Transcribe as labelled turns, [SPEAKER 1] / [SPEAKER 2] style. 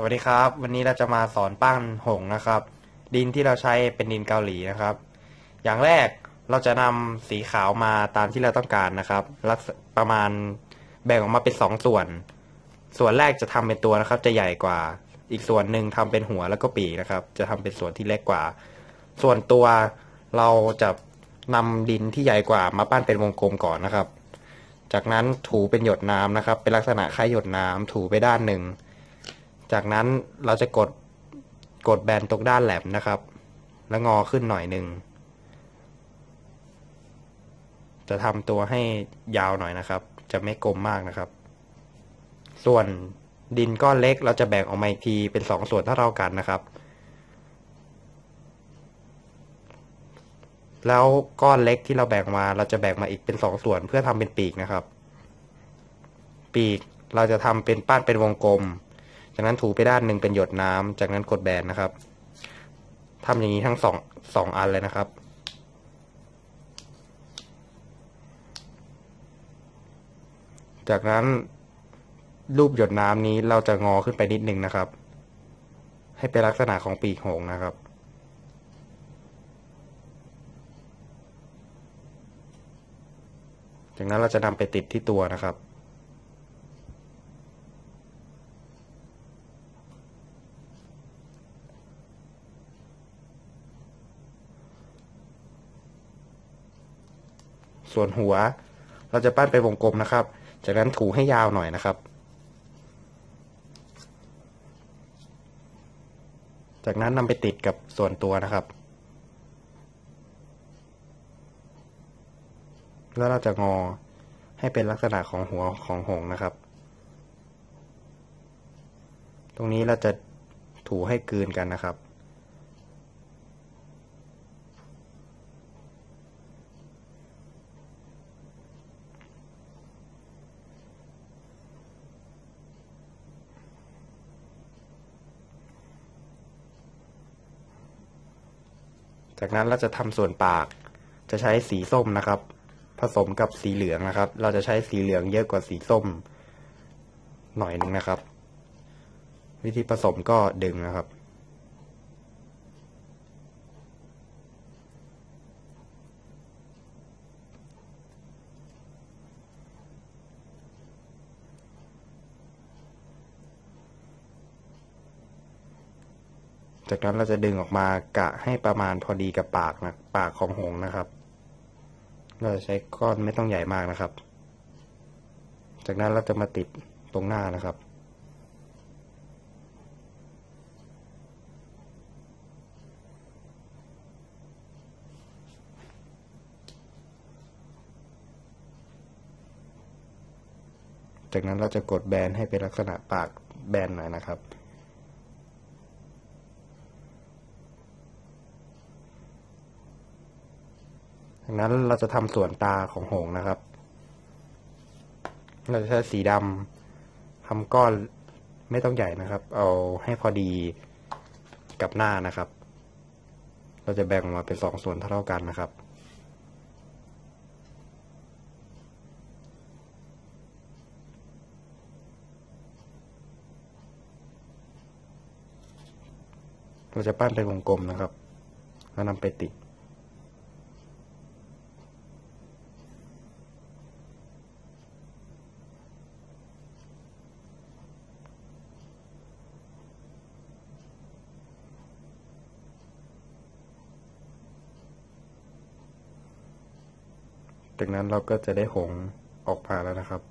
[SPEAKER 1] สวัสดีครับ วันนี้เราจะมาสอนปั้นหงนะครับ ดินที่เราใช้เป็นดินเกาหลีนะครับ อย่างแรกเราจะนำสีขาวมาตามที่เราต้องการนะครับลักประมาณแบ่งออกมาเป็นสองส่วน ส่วนแรกจะทำเป็นตัวนะครับ จะใหญ่กว่า อีกส่วนหนึ่งทำเป็นหัวแล้วก็ปีกนะครับ จะทำเป็นส่วนที่เล็กกว่า ส่วนตัวเราจะนำดินที่ใหญ่กว่ามาปั้นเป็นวงกลมก่อนนะครับ จากนั้นถูเป็นหยดน้ำนะครับ เป็นลักษณะคล้ายหยดน้ำถูไปด้านหนึ่ง จากนั้นเราจะกดกดแบนตรงด้านแหลมนะครับ แล้วงอขึ้นหน่อยหนึ่ง จะทำตัวให้ยาวหน่อยนะครับ จะไม่กลมมากนะครับ ส่วนดินก้อนเล็กเราจะแบ่งออกมาอีกทีเป็นสองส่วนเท่าๆกันนะครับ แล้วก้อนเล็กที่เราแบ่งมา เราจะแบ่งมาอีกเป็นสองส่วนเพื่อทำเป็นปีกนะครับ ปีกเราจะทำเป็นป้านเป็นวงกลม จากนั้นถูไปด้านหนึ่งเป็นหยดน้ำจากนั้นกดแบนนะครับทำอย่างนี้ทั้งสองสองอันเลยนะครับ จากนั้นรูปหยดน้ำนี้เราจะงอขึ้นไปนิดนึงนะครับ ให้เป็นลักษณะของปีกหงนะครับจากนั้นเราจะนำไปติดที่ตัวนะครับ ส่วนหัว เราจะปั้นเป็นวงกลมนะครับ จากนั้นถูให้ยาวหน่อยนะครับ จากนั้นนำไปติดกับส่วนตัวนะครับ แล้วเราจะงอให้เป็นลักษณะของหัวของหงนะครับ ตรงนี้เราจะถูให้กลืนกันนะครับ จากนั้นเราจะทำส่วนปาก จะใช้สีส้มนะครับ ผสมกับสีเหลืองนะครับ เราจะใช้สีเหลืองเยอะกว่าสีส้ม หน่อยหนึ่งนะครับ วิธีผสมก็ดึงนะครับ จากนั้นเราจะดึงออกมากะให้ประมาณพอดีกับปากนะปากของหงนะครับ เราจะใช้ก้อนไม่ต้องใหญ่มากนะครับ จากนั้นเราจะมาติดตรงหน้านะครับจากนั้นเราจะกดแบนให้เป็นลักษณะปากแบนหน่อยนะครับ จากนั้นเราจะทำส่วนตาของหงนะครับ เราจะใช้สีดำทำก้อนไม่ต้องใหญ่นะครับ เอาให้พอดีกับหน้านะครับ เราจะแบ่งออกมาเป็นสองส่วนเท่ากันนะครับเราจะปั้นเป็นวงกลมนะครับ แล้วนำไปติด จากนั้นเราก็จะได้หงออกมาแล้วนะครับ